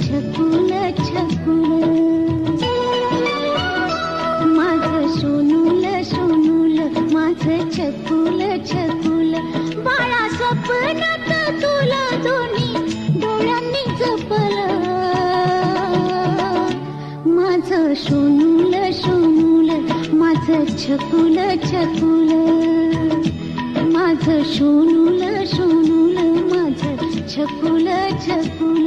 छकुल छकुल माझ सोनुल सोनुल माझ छकुल छकुल। बाळा सपनात तुला दोन्ही डोळ्यांनी जपल। माझ सोनुल सोनुल माझ छकुल छकुल। माझ सोनुल सोनुल माझ छकुल छकुल।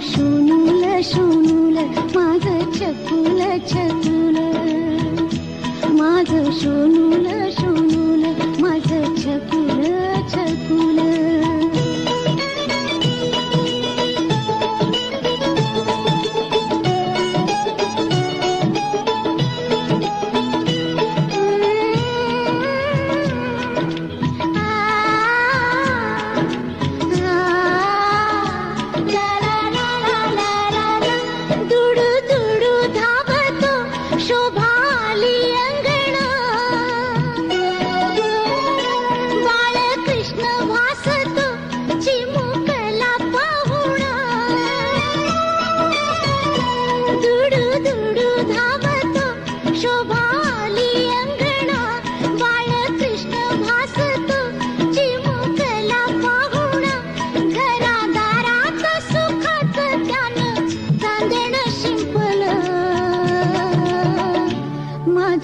सोूल माधुल छकुल माध सोनू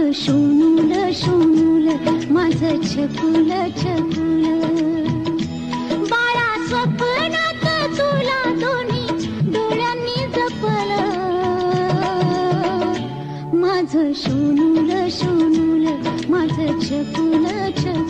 सोनुल सोनुल माझ छपुल छपुल बाळा स्वप्नात तुला दोन्ही डोळ्यांनी जपल. माझ सोनुल सोनुल माझ छपुल छपुल